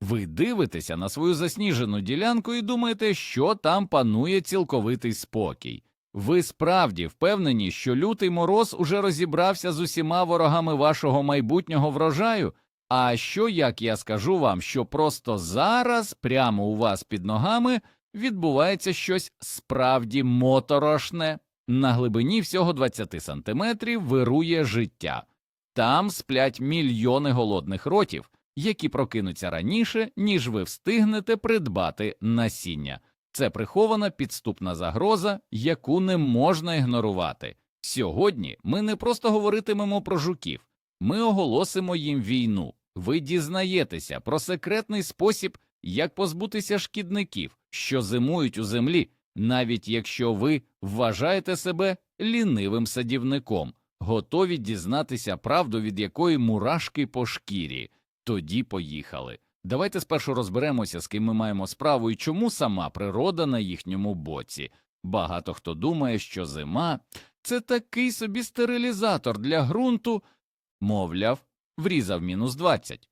Ви дивитеся на свою засніжену ділянку і думаєте, що там панує цілковитий спокій. Ви справді впевнені, що лютий мороз уже розібрався з усіма ворогами вашого майбутнього врожаю? А що, як я скажу вам, що просто зараз, прямо у вас під ногами, відбувається щось справді моторошне? На глибині всього 20 сантиметрів вирує життя. Там сплять мільйони голодних ротів, які прокинуться раніше, ніж ви встигнете придбати насіння. Це прихована підступна загроза, яку не можна ігнорувати. Сьогодні ми не просто говоритимемо про жуків, ми оголосимо їм війну. Ви дізнаєтеся про секретний спосіб, як позбутися шкідників, що зимують у землі, навіть якщо ви вважаєте себе лінивим садівником, готові дізнатися правду, від якої мурашки по шкірі. Тоді поїхали. Давайте спершу розберемося, з ким ми маємо справу і чому сама природа на їхньому боці. Багато хто думає, що зима це такий собі стерилізатор для ґрунту, мовляв, врізав мінус 20.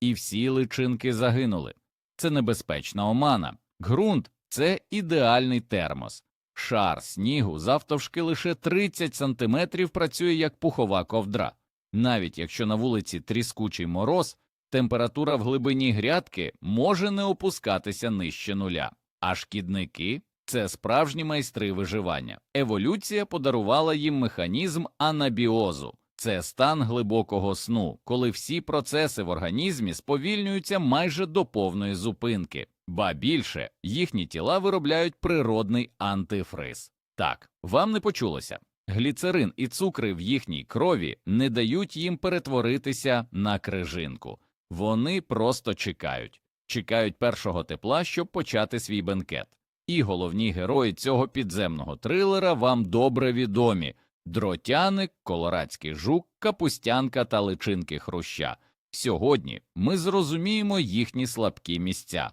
І всі личинки загинули. Це небезпечна омана. Ґрунт це ідеальний термос. Шар снігу завтовшки лише 30 сантиметрів працює як пухова ковдра. Навіть якщо на вулиці тріскучий мороз, температура в глибині грядки може не опускатися нижче нуля, а шкідники це справжні майстри виживання. Еволюція подарувала їм механізм анабіозу. Це стан глибокого сну, коли всі процеси в організмі сповільнюються майже до повної зупинки, ба більше їхні тіла виробляють природний антифриз. Так, вам не почулося. Гліцерин і цукри в їхній крові не дають їм перетворитися на крижинку. Вони просто чекають, чекають першого тепла, щоб почати свій бенкет. І головні герої цього підземного трилера вам добре відомі дротяник, колорадський жук, капустянка та личинки хруща. Сьогодні ми зрозуміємо їхні слабкі місця.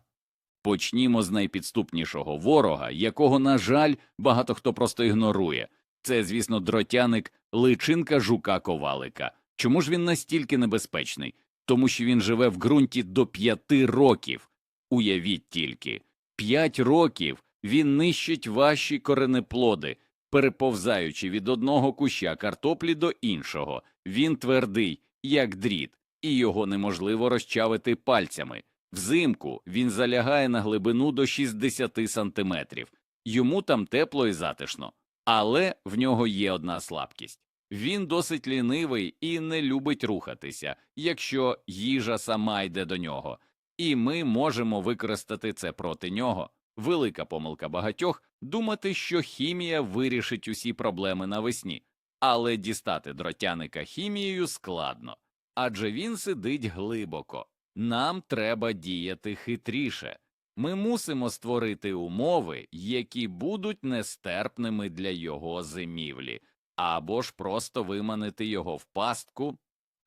Почнімо з найпідступнішого ворога, якого, на жаль, багато хто просто ігнорує. Це, звісно, дротяник, личинка жука ковалика. Чому ж він настільки небезпечний? Тому що він живе в ґрунті до п'яти років. Уявіть тільки, п'ять років він нищить ваші коренеплоди, переповзаючи від одного куща картоплі до іншого. Він твердий, як дріт, і його неможливо розчавити пальцями. Взимку він залягає на глибину до 60 сантиметрів. Йому там тепло і затишно. Але в нього є одна слабкість. Він досить лінивий і не любить рухатися, якщо їжа сама йде до нього, і ми можемо використати це проти нього. Велика помилка багатьох думати, що хімія вирішить усі проблеми навесні, але дістати дротяника хімією складно, адже він сидить глибоко. Нам треба діяти хитріше. Ми мусимо створити умови, які будуть нестерпними для його зимівлі, або ж просто виманити його в пастку.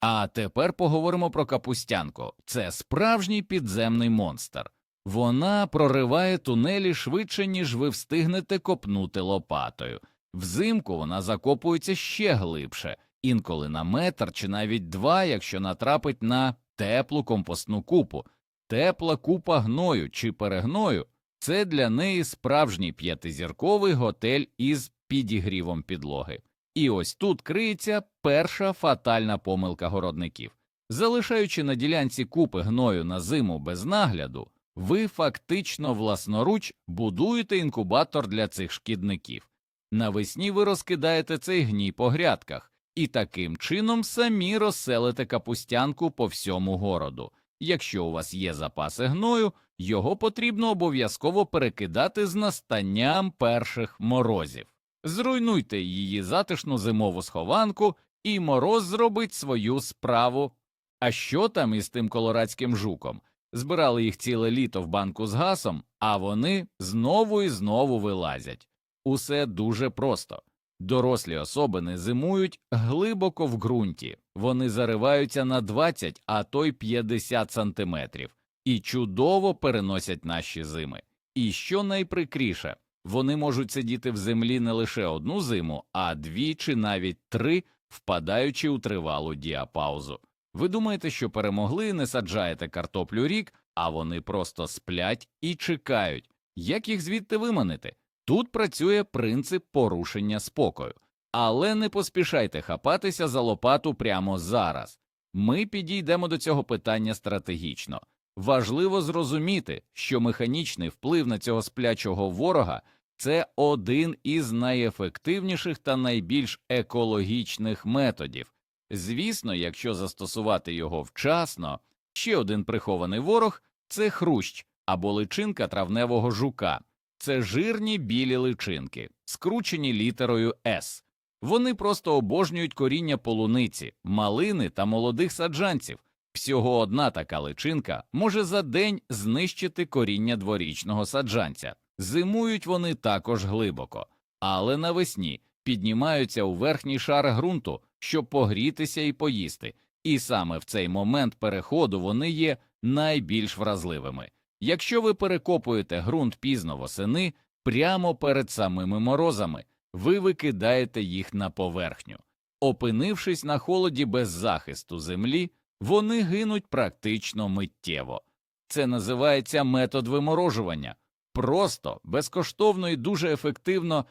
А тепер поговоримо про капустянку. Це справжній підземний монстр. Вона прориває тунелі швидше, ніж ви встигнете копнути лопатою. Взимку вона закопується ще глибше, інколи на метр чи навіть два, якщо натрапить на теплу компостну купу. Тепла купа гною чи перегною це для неї справжній п'ятизірковий готель із підігрівом підлоги. І ось тут криється перша фатальна помилка городників. Залишаючи на ділянці купи гною на зиму без нагляду, ви фактично власноруч будуєте інкубатор для цих шкідників. Навесні ви розкидаєте цей гній по грядках і таким чином самі розселите капустянку по всьому городу. Якщо у вас є запаси гною, його потрібно обов'язково перекидати з настанням перших морозів. Зруйнуйте її затишну зимову схованку, і мороз зробить свою справу. А що там із тим колорадським жуком? Збирали їх ціле літо в банку з гасом, а вони знову і знову вилазять. Усе дуже просто. Дорослі особини зимують глибоко в ґрунті, вони зариваються на 20, а то й 50 сантиметрів, і чудово переносять наші зими. І що найприкріше, вони можуть сидіти в землі не лише одну зиму, а дві чи навіть три, впадаючи у тривалу діапаузу. Ви думаєте, що перемогли, не саджаєте картоплю рік, а вони просто сплять і чекають. Як їх звідти виманити? Тут працює принцип порушення спокою. Але не поспішайте хапатися за лопату прямо зараз. Ми підійдемо до цього питання стратегічно. Важливо зрозуміти, що механічний вплив на цього сплячого ворога це один із найефективніших та найбільш екологічних методів. Звісно, якщо застосувати його вчасно, ще один прихований ворог це хрущ або личинка травневого жука. Це жирні білі личинки, скручені літерою С. Вони просто обожнюють коріння полуниці, малини та молодих саджанців. Всього одна така личинка може за день знищити коріння дворічного саджанця. Зимують вони також глибоко, але навесні піднімаються у верхній шар ґрунту, щоб погрітися і поїсти, і саме в цей момент переходу вони є найбільш вразливими. Якщо ви перекопуєте ґрунт пізно восени, прямо перед самими морозами, ви викидаєте їх на поверхню. Опинившись на холоді без захисту землі, вони гинуть практично миттєво. Це називається метод виморожування. Просто, безкоштовно і дуже ефективно.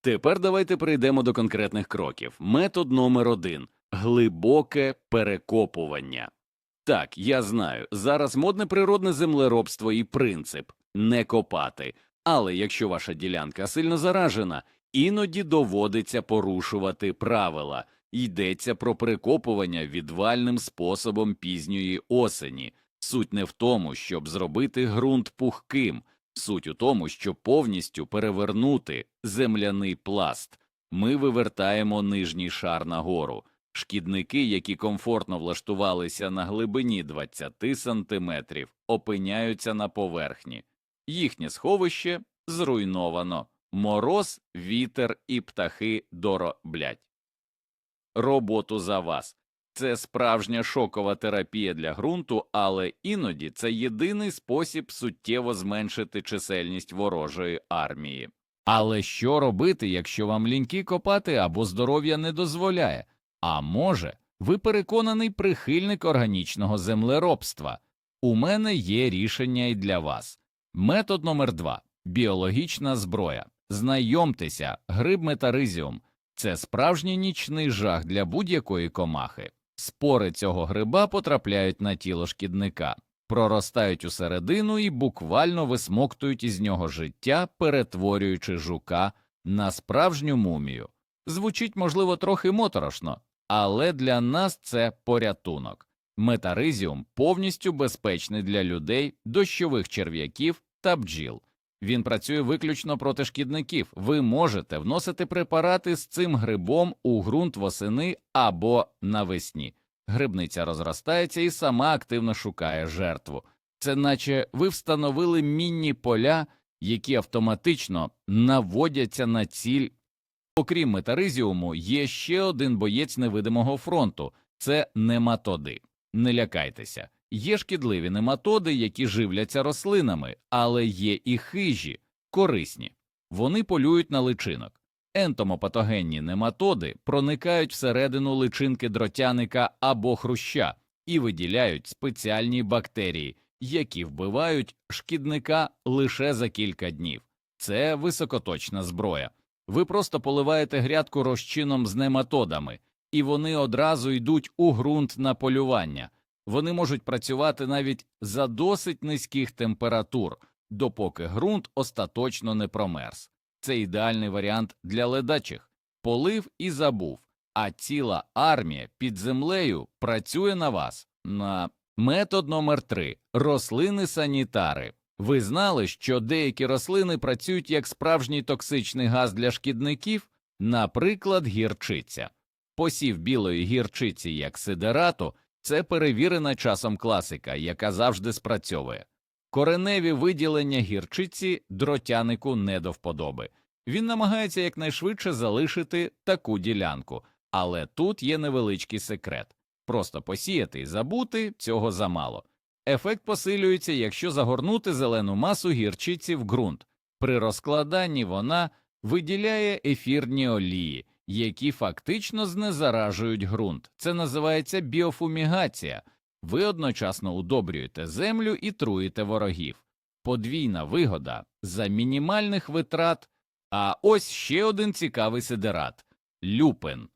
Тепер давайте перейдемо до конкретних кроків. Метод номер один глибоке перекопування. Так, я знаю, зараз модне природне землеробство і принцип не копати, але якщо ваша ділянка сильно заражена, іноді доводиться порушувати правила. Йдеться про перекопування відвальним способом пізньої осені. Суть не в тому, щоб зробити ґрунт пухким, суть у тому, щоб повністю перевернути земляний пласт. Ми вивертаємо нижній шар нагору. Шкідники, які комфортно влаштувалися на глибині 20 сантиметрів, опиняються на поверхні. Їхнє сховище зруйновано. Мороз, вітер і птахи дороблять. Роботу за вас. Це справжня шокова терапія для ґрунту, але іноді це єдиний спосіб суттєво зменшити чисельність ворожої армії. Але що робити, якщо вам ліньки копати або здоров'я не дозволяє? А може, ви переконаний прихильник органічного землеробства? У мене є рішення і для вас. Метод номер два біологічна зброя. Знайомтеся, гриб метаризіум це справжній нічний жах для будь-якої комахи. Спори цього гриба потрапляють на тіло шкідника, проростають усередину і буквально висмоктують із нього життя, перетворюючи жука на справжню мумію. Звучить, можливо, трохи моторошно, але для нас це порятунок. Метаризіум повністю безпечний для людей, дощових черв'яків та бджіл. Він працює виключно проти шкідників. Ви можете вносити препарати з цим грибом у ґрунт восени або навесні. Грибниця розростається і сама активно шукає жертву. Це наче ви встановили мінні поля, які автоматично наводяться на ціль. Окрім метаризіуму, є ще один боєць невидимого фронту це нематоди. Не лякайтеся. Є шкідливі нематоди, які живляться рослинами, але є і хижі, корисні. Вони полюють на личинок. Ентомопатогенні нематоди проникають всередину личинки дротяника або хруща і виділяють спеціальні бактерії, які вбивають шкідника лише за кілька днів. Це високоточна зброя. Ви просто поливаєте грядку розчином з нематодами, і вони одразу йдуть у ґрунт на полювання. Вони можуть працювати навіть за досить низьких температур, допоки ґрунт остаточно не промерз. Це ідеальний варіант для ледачих. Полив і забув, а ціла армія під землею працює на вас. На метод номер 3 рослини санітари. Ви знали, що деякі рослини працюють як справжній токсичний газ для шкідників, наприклад, гірчиця. Посів білої гірчиці як сидерату це перевірена часом класика, яка завжди спрацьовує. Кореневі виділення гірчиці дротянику не до вподоби. Він намагається якнайшвидше залишити таку ділянку, але тут є невеличкий секрет просто посіяти і забути цього замало. Ефект посилюється, якщо загорнути зелену масу гірчиці в ґрунт. При розкладанні вона виділяє ефірні олії, які фактично знезаражують ґрунт. Це називається біофумігація. ви одночасно удобрюєте землю і труїте ворогів. Подвійна вигода за мінімальних витрат. А ось ще один цікавий сидерат люпин.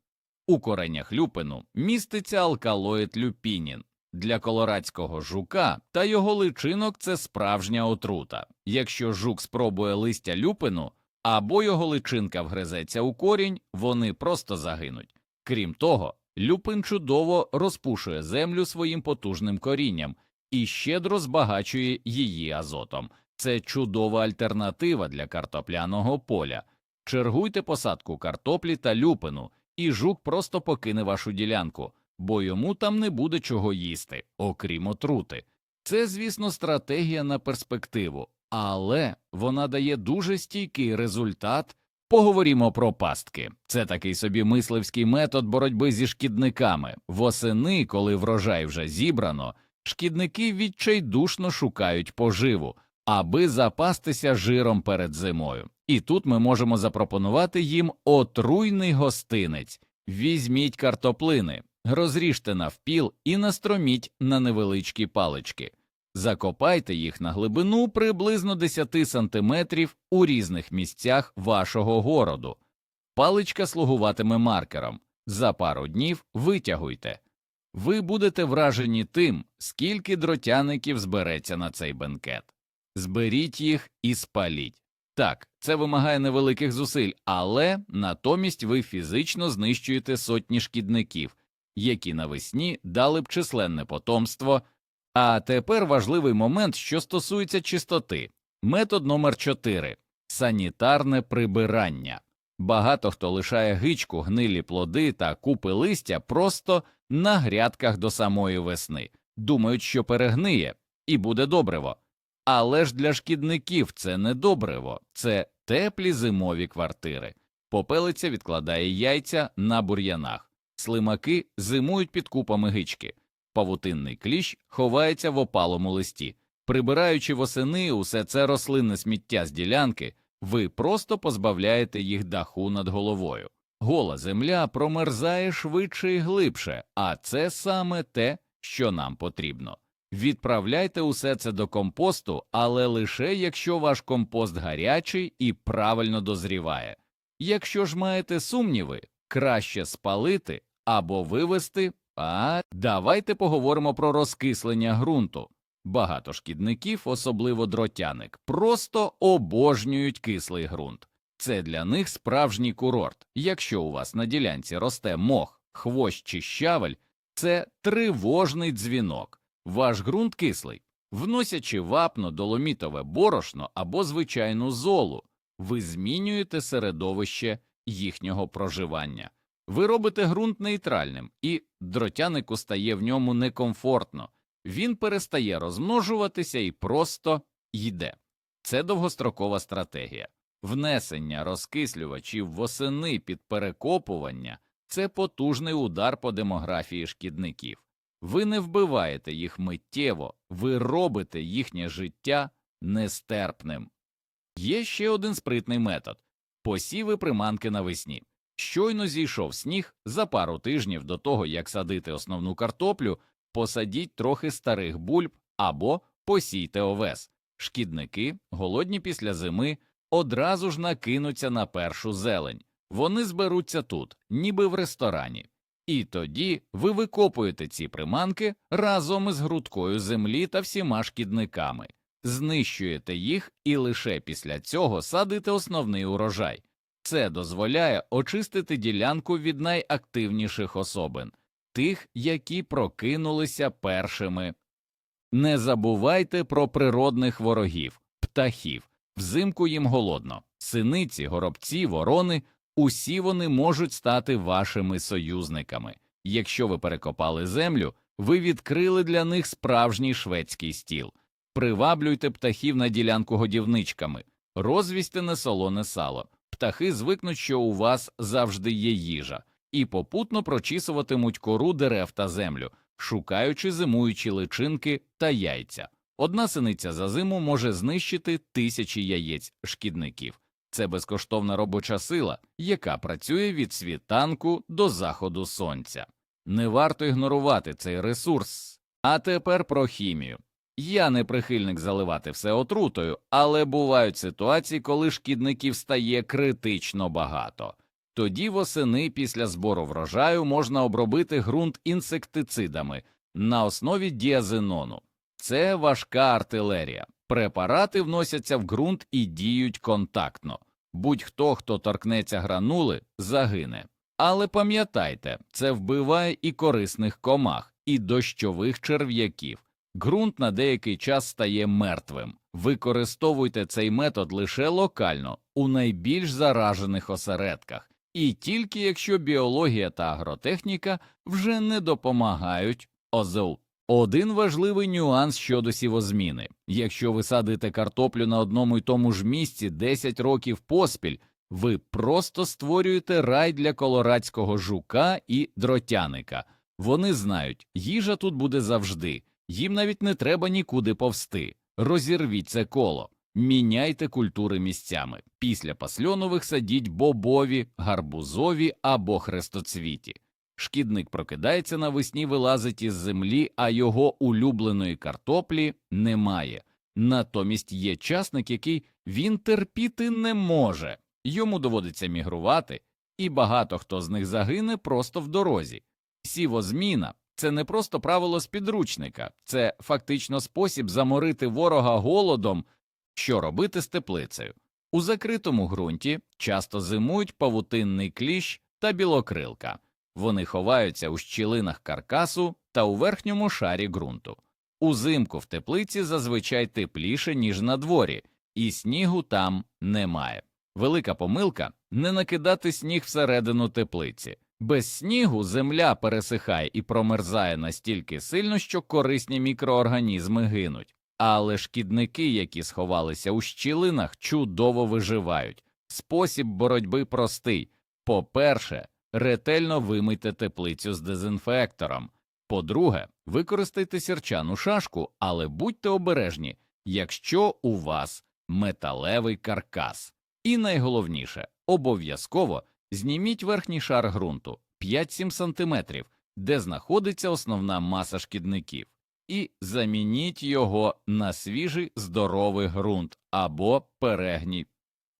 У коренях люпину міститься алкалоїд люпінін. Для колорадського жука та його личинок це справжня отрута. Якщо жук спробує листя люпину або його личинка вгризеться у корінь, вони просто загинуть. Крім того, люпин чудово розпушує землю своїм потужним корінням і щедро збагачує її азотом. Це чудова альтернатива для картопляного поля. Чергуйте посадку картоплі та люпину, і жук просто покине вашу ділянку, бо йому там не буде чого їсти, окрім отрути. Це, звісно, стратегія на перспективу, але вона дає дуже стійкий результат. Поговоримо про пастки. Це такий собі мисливський метод боротьби зі шкідниками. Восени, коли врожай вже зібрано, шкідники відчайдушно шукають поживу, аби запастися жиром перед зимою. І тут ми можемо запропонувати їм отруйний гостинець. Візьміть картоплини, розріжте навпіл і настроміть на невеличкі палички. Закопайте їх на глибину приблизно 10 сантиметрів у різних місцях вашого городу. Паличка слугуватиме маркером. За пару днів витягуйте. Ви будете вражені тим, скільки дротяників збереться на цей бенкет. Зберіть їх і спаліть. Так, це вимагає невеликих зусиль, але натомість ви фізично знищуєте сотні шкідників, які навесні дали б численне потомство. А тепер важливий момент, що стосується чистоти. Метод номер 4 санітарне прибирання. Багато хто лишає гичку, гнилі плоди та купи листя просто на грядках до самої весни, думають, що перегниє і буде добриво. Але ж для шкідників це не добриво, це теплі зимові квартири. Попелиця відкладає яйця на бур'янах, слимаки зимують під купами гички, павутинний кліщ ховається в опалому листі. Прибираючи восени усе це рослинне сміття з ділянки, ви просто позбавляєте їх даху над головою. Гола земля промерзає швидше і глибше, а це саме те, що нам потрібно. Відправляйте усе це до компосту, але лише якщо ваш компост гарячий і правильно дозріває. Якщо ж маєте сумніви, краще спалити або вивести. А давайте поговоримо про розкислення ґрунту. Багато шкідників, особливо дротяник, просто обожнюють кислий ґрунт. Це для них справжній курорт. Якщо у вас на ділянці росте мох, хвощ чи щавель, це тривожний дзвінок. Ваш ґрунт кислий. Вносячи вапно, доломітове борошно або звичайну золу, ви змінюєте середовище їхнього проживання. Ви робите ґрунт нейтральним, і дротянику стає в ньому некомфортно, він перестає розмножуватися і просто йде. Це довгострокова стратегія. Внесення розкислювачів восени під перекопування це потужний удар по демографії шкідників. Ви не вбиваєте їх миттєво, ви робите їхнє життя нестерпним. Є ще один спритний метод посіви приманки навесні. Щойно зійшов сніг за пару тижнів до того, як садити основну картоплю, посадіть трохи старих бульб або посійте овес. Шкідники, голодні після зими, одразу ж накинуться на першу зелень. Вони зберуться тут, ніби в ресторані. І тоді ви викопуєте ці приманки разом із грудкою землі та всіма шкідниками, знищуєте їх і лише після цього садите основний урожай. Це дозволяє очистити ділянку від найактивніших особин, тих, які прокинулися першими. Не забувайте про природних ворогів, птахів, взимку їм голодно, синиці, горобці, ворони усі вони можуть стати вашими союзниками. Якщо ви перекопали землю, ви відкрили для них справжній шведський стіл. Приваблюйте птахів на ділянку годівничками, розвісьте несолоне сало. Птахи звикнуть, що у вас завжди є їжа, і попутно прочісуватимуть кору дерев та землю, шукаючи зимуючі личинки та яйця. Одна синиця за зиму може знищити тисячі яєць шкідників. Це безкоштовна робоча сила, яка працює від світанку до заходу сонця. Не варто ігнорувати цей ресурс. А тепер про хімію. Я не прихильник заливати все отрутою, але бувають ситуації, коли шкідників стає критично багато. Тоді восени після збору врожаю можна обробити ґрунт інсектицидами на основі діазенону. Це важка артилерія. Препарати вносяться в ґрунт і діють контактно. Будь-хто, хто торкнеться гранули, загине. Але пам'ятайте, це вбиває і корисних комах, і дощових черв'яків. Ґрунт на деякий час стає мертвим. Використовуйте цей метод лише локально, у найбільш заражених осередках, і тільки якщо біологія та агротехніка вже не допомагають ОЗУ. Один важливий нюанс щодо сівозміни. Якщо ви садите картоплю на одному й тому ж місці 10 років поспіль, ви просто створюєте рай для колорадського жука і дротяника. Вони знають, їжа тут буде завжди, їм навіть не треба нікуди повсти. Розірвіть це коло, міняйте культури місцями. Після пасльонових садіть бобові, гарбузові або хрестоцвіті. Шкідник прокидається навесні, вилазить із землі, а його улюбленої картоплі немає. Натомість є часник, який він терпіти не може, йому доводиться мігрувати, і багато хто з них загине просто в дорозі. Сівозміна це не просто правило з підручника, це фактично спосіб заморити ворога голодом, що робити з теплицею. У закритому ґрунті часто зимують павутинний кліщ та білокрилка. Вони ховаються у щілинах каркасу та у верхньому шарі ґрунту. Узимку в теплиці зазвичай тепліше, ніж на дворі, і снігу там немає. Велика помилка не накидати сніг всередину теплиці. Без снігу земля пересихає і промерзає настільки сильно, що корисні мікроорганізми гинуть. Але шкідники, які сховалися у щілинах, чудово виживають. Спосіб боротьби простий. По-перше, ретельно вимийте теплицю з дезінфектором. По-друге, використайте сірчану шашку, але будьте обережні, якщо у вас металевий каркас. І найголовніше, обов'язково зніміть верхній шар ґрунту 5-7 см, де знаходиться основна маса шкідників, і замініть його на свіжий здоровий ґрунт або перегній.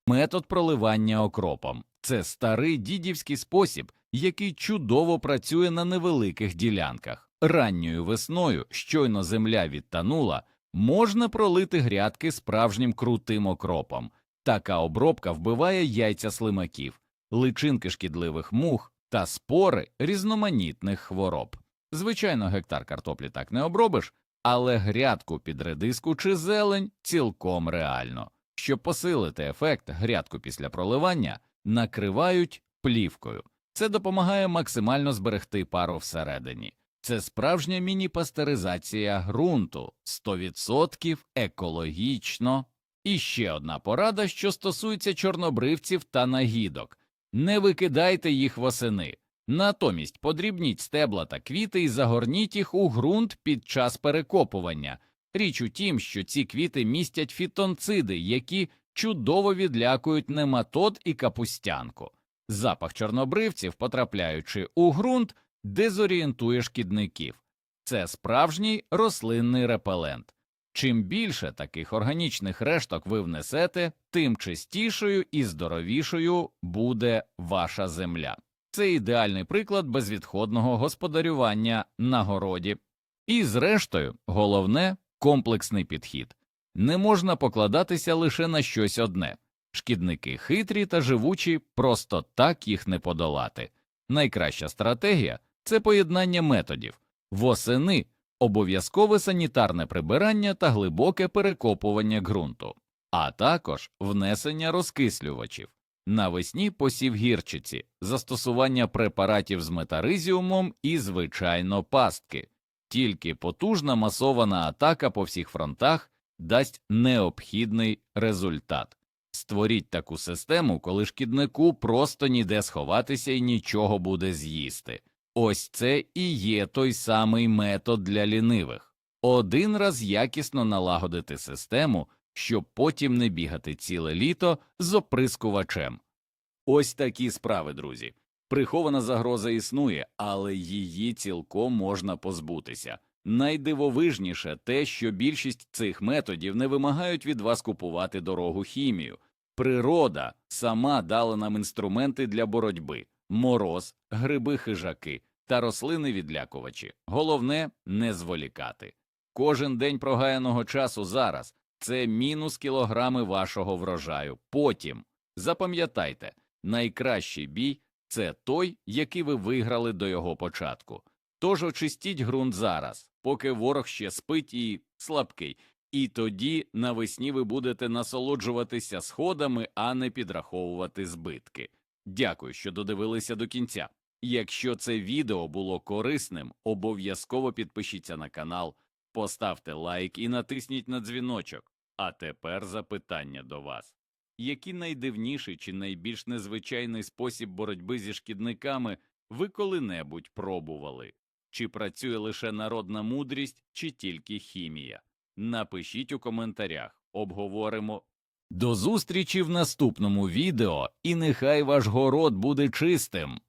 Метод проливання окропом це старий дідівський спосіб, який чудово працює на невеликих ділянках. Ранньою весною, щойно земля відтанула, можна пролити грядки справжнім крутим окропом. Така обробка вбиває яйця слимаків, личинки шкідливих мух та спори різноманітних хвороб. Звичайно, гектар картоплі так не обробиш, але грядку під редиску чи зелень цілком реально. Щоб посилити ефект, грядку після проливання накривають плівкою. Це допомагає максимально зберегти пару всередині. Це справжня міні-пастеризація ґрунту 100% екологічно. І ще одна порада, що стосується чорнобривців та нагідок не викидайте їх восени. Натомість подрібніть стебла та квіти і загорніть їх у ґрунт під час перекопування. Річ у тім, що ці квіти містять фітонциди, які чудово відлякують нематод і капустянку. Запах чорнобривців, потрапляючи у ґрунт, дезорієнтує шкідників. Це справжній рослинний репелент. Чим більше таких органічних решток ви внесете, тим чистішою і здоровішою буде ваша земля. Це ідеальний приклад безвідходного господарювання на городі. І, зрештою, головне комплексний підхід. Не можна покладатися лише на щось одне. Шкідники хитрі та живучі, просто так їх не подолати. Найкраща стратегія це поєднання методів восени обов'язкове санітарне прибирання та глибоке перекопування ґрунту, а також внесення розкислювачів. Навесні посів гірчиці, застосування препаратів з метаризіумом і, звичайно, пастки. Тільки потужна масована атака по всіх фронтах дасть необхідний результат. Створіть таку систему, коли шкіднику просто ніде сховатися і нічого буде з'їсти. Ось це і є той самий метод для лінивих один раз якісно налагодити систему, щоб потім не бігати ціле літо з оприскувачем. Ось такі справи, друзі. Прихована загроза існує, але її цілком можна позбутися. Найдивовижніше те, що більшість цих методів не вимагають від вас купувати дорогу хімію. Природа сама дала нам інструменти для боротьби мороз, гриби хижаки та рослини відлякувачі. Головне не зволікати. Кожен день прогаяного часу зараз це мінус кілограми вашого врожаю. Потім запам'ятайте, найкращий бій це той, який ви виграли до його початку. Тож очистіть ґрунт зараз, поки ворог ще спить і слабкий, і тоді навесні ви будете насолоджуватися сходами, а не підраховувати збитки. Дякую, що додивилися до кінця. Якщо це відео було корисним, обов'язково підпишіться на канал, поставте лайк і натисніть на дзвіночок. А тепер запитання до вас. Який найдивніший чи найбільш незвичайний спосіб боротьби зі шкідниками ви коли-небудь пробували? Чи працює лише народна мудрість, чи тільки хімія? Напишіть у коментарях, обговоримо. До зустрічі в наступному відео, і нехай ваш город буде чистим.